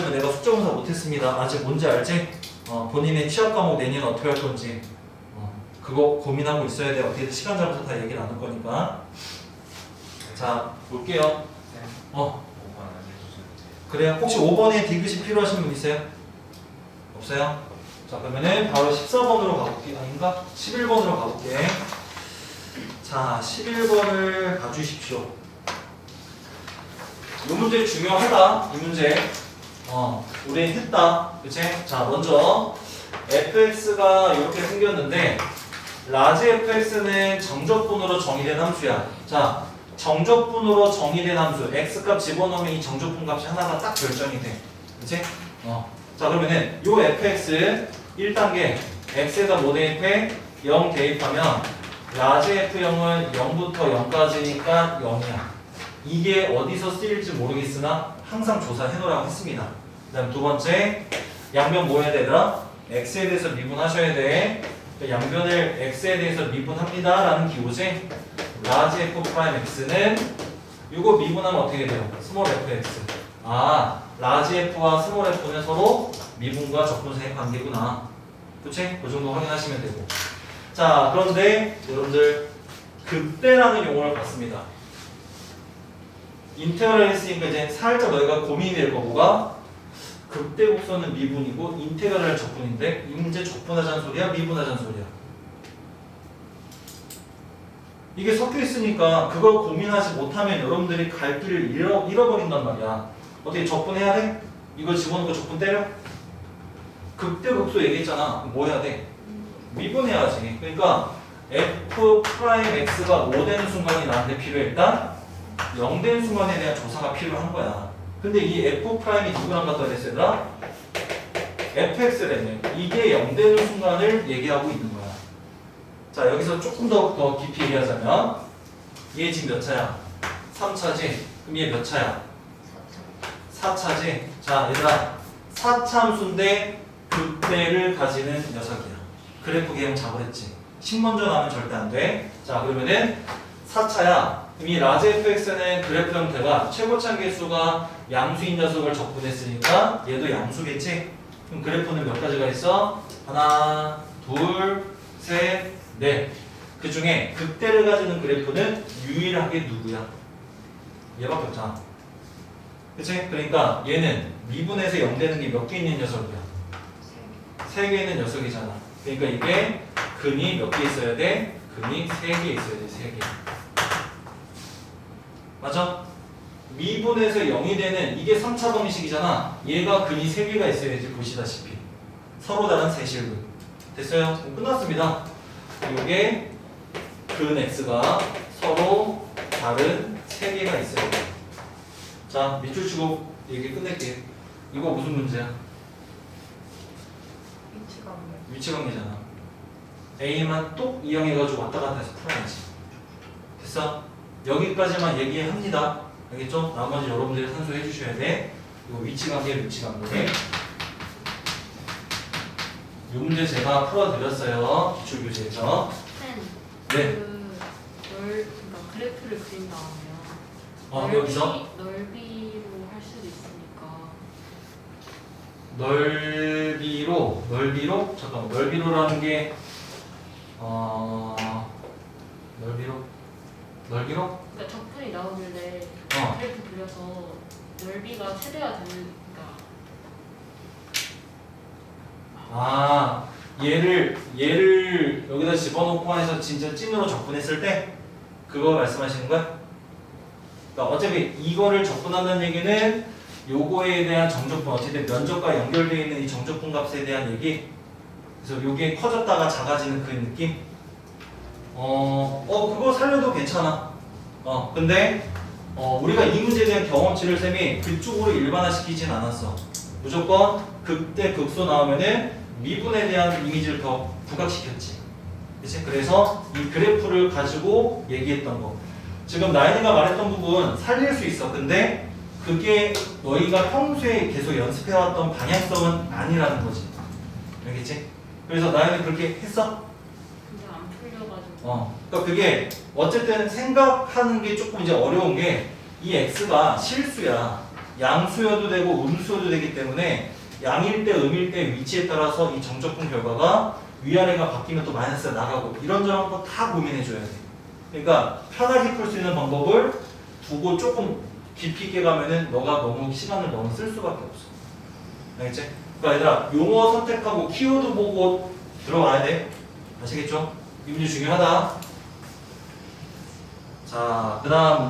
가지고 내가 숙제 검사 못했습니다. 아직 뭔지 알지? 어, 본인의 취업 과목 내년 어떻게 할 건지 어, 그거 고민하고 있어야 돼. 어떻게든 시간 잡아서 다 얘기 나눌 거니까. 자 볼게요. 어 해주셔도 돼요. 그래요. 혹시 5번에 디귿이 필요하신 분 있어요? 없어요? 자 그러면은 바로 14번으로 가볼게. 아닌가? 11번으로 가볼게. 자 11번을 봐주십시오. 이 문제 중요하다. 이 문제. 어, 우리 했다. 그치? 자, 먼저 fx가 이렇게 생겼는데 라지 fx는 정적분으로 정의된 함수야. 자, 정적분으로 정의된 함수 x값 집어넣으면 이 정적분 값이 하나가 딱 결정이 돼. 그치? 어. 자, 그러면은 요 fx 1단계 x에다 뭐 대입해? 0 대입하면 라지 f0은 0부터 0까지니까 0이야. 이게 어디서 쓰일지 모르겠으나 항상 조사해 놓으라고 했습니다. 그 다음 두 번째 양변 뭐 해야 되더라? x에 대해서 미분하셔야 돼. 그 양변을 x에 대해서 미분합니다. 라는 기호지. 라지 f 프라임 x는 이거 미분하면 어떻게 돼요? 스몰 fx. 아, 라지 f와 스몰 f는 서로 미분과 적분사의 관계구나. 그치? 그 정도 확인하시면 되고. 자, 그런데 여러분들 극대라는 용어를 봤습니다. 인테그랄 했으니까 이제 살짝 너희가 고민이 될 거고가 극대 곡선은 미분이고 인테그랄 적분인데 이제 적분하자는 소리야 미분하자는 소리야 이게 섞여 있으니까 그걸 고민하지 못하면 여러분들이 갈 길을 잃어, 잃어버린단 말이야 어떻게 적분해야 돼? 이거 집어넣고 적분 때려? 극대 극소 얘기했잖아 뭐 해야 돼? 미분해야지 그러니까 f 프라임 x가 5 되는 순간이 나한테 필요해 일단 0 되는 순간에 대한 조사가 필요한 거야. 근데 이 f 프라임이 누구랑 같다 그랬어요? fx라네. 이게 0 되는 순간을 얘기하고 있는 거야. 자, 여기서 조금 더, 더 깊이 얘기하자면 얘 지금 몇 차야? 3차지. 그럼 얘 몇 차야? 4차지. 자, 얘들아. 4참수인데 극대를 가지는 녀석이야. 그래프 개형 잡으랬지. 10 먼저 나면 절대 안 돼. 자, 그러면은 4차야. 그럼 이 라지 fx는 그래프 형태가 최고차 개수가 양수인 녀석을 적분했으니까 얘도 양수겠지? 그럼 그래프는 몇 가지가 있어? 하나, 둘, 셋, 넷. 그 중에 극대를 가지는 그래프는 유일하게 누구야? 얘밖에 없잖아. 그치? 그러니까 얘는 미분에서 0 되는 게 몇 개 있는 녀석이야? 세 개 있는 녀석이잖아. 그러니까 이게 근이 몇 개 있어야 돼? 근이 세 개 있어야 돼. 맞아? 미분에서 0이 되는 이게 3차 방식이잖아. 얘가 근이 3개가 있어야지 보시다시피. 서로 다른 세실근. 됐어요? 끝났습니다. 이게 근 x가 서로 다른 3개가 있어야 돼. 자, 밑줄 치고 얘기 끝낼게. 이거 무슨 문제야? 위치가 없네. 위치 관계잖아. A만 똑 이용해가지고 왔다 갔다 해서 풀어야지. 됐어? 여기까지만 얘기합니다. 알겠죠? 나머지 여러분들이 산수해 주셔야 돼. 이거 위치 관계, 위치 관계. 이 문제 제가 풀어드렸어요. 기출교재에서. 쌤. 네. 그 넓, 그러니까 그래프를 그린 다음에요. 어, 넓이, 여기서 넓이로 할 수도 있으니까. 넓이로, 넓이로, 잠깐만, 넓이로라는 게, 어, 넓이로, 넓이로? 그러니까 적분이 나오길래 어. 그래프 그려서 넓이가 최대가 되니까. 아 얘를 얘를 여기다 집어넣고 해서 진짜 찐으로 적분했을 때 그거 말씀하시는 거야? 그러니까 어차피 이거를 적분한다는 얘기는 요거에 대한 정적분 어쨌든 면적과 연결되어 있는 이 정적분 값에 대한 얘기 그래서 요게 커졌다가 작아지는 그 느낌 어, 어 그거 살려도 괜찮아 어 근데 어, 우리가 이 문제에 대한 경험치를 쌤이 그쪽으로 일반화시키진 않았어 무조건 극대 극소 나오면은 미분에 대한 이미지를 더 부각시켰지. 그치? 그래서 이 그래프를 가지고 얘기했던 거. 지금 나연이가 말했던 부분 살릴 수 있어. 근데 그게 너희가 평소에 계속 연습해왔던 방향성은 아니라는 거지. 알겠지? 그래서 나연이 그렇게 했어? 어. 그러니까 그게 어쨌든 생각하는 게 조금 이제 어려운 게 이 x가 실수야. 양수여도 되고 음수여도 되기 때문에 양일 때 음일 때 위치에 따라서 이 정적분 결과가 위아래가 바뀌면 또 마이너스가 나가고 이런저런 거 다 고민해 줘야 돼. 그러니까 편하게 풀 수 있는 방법을 두고 조금 깊이 있게 가면은 너가 너무 시간을 너무 쓸 수밖에 없어. 알겠지? 그러니까 얘들아 용어 선택하고 키워드 보고 들어와야 돼. 아시겠죠? 이 문제 중요하다. 자, 그 다음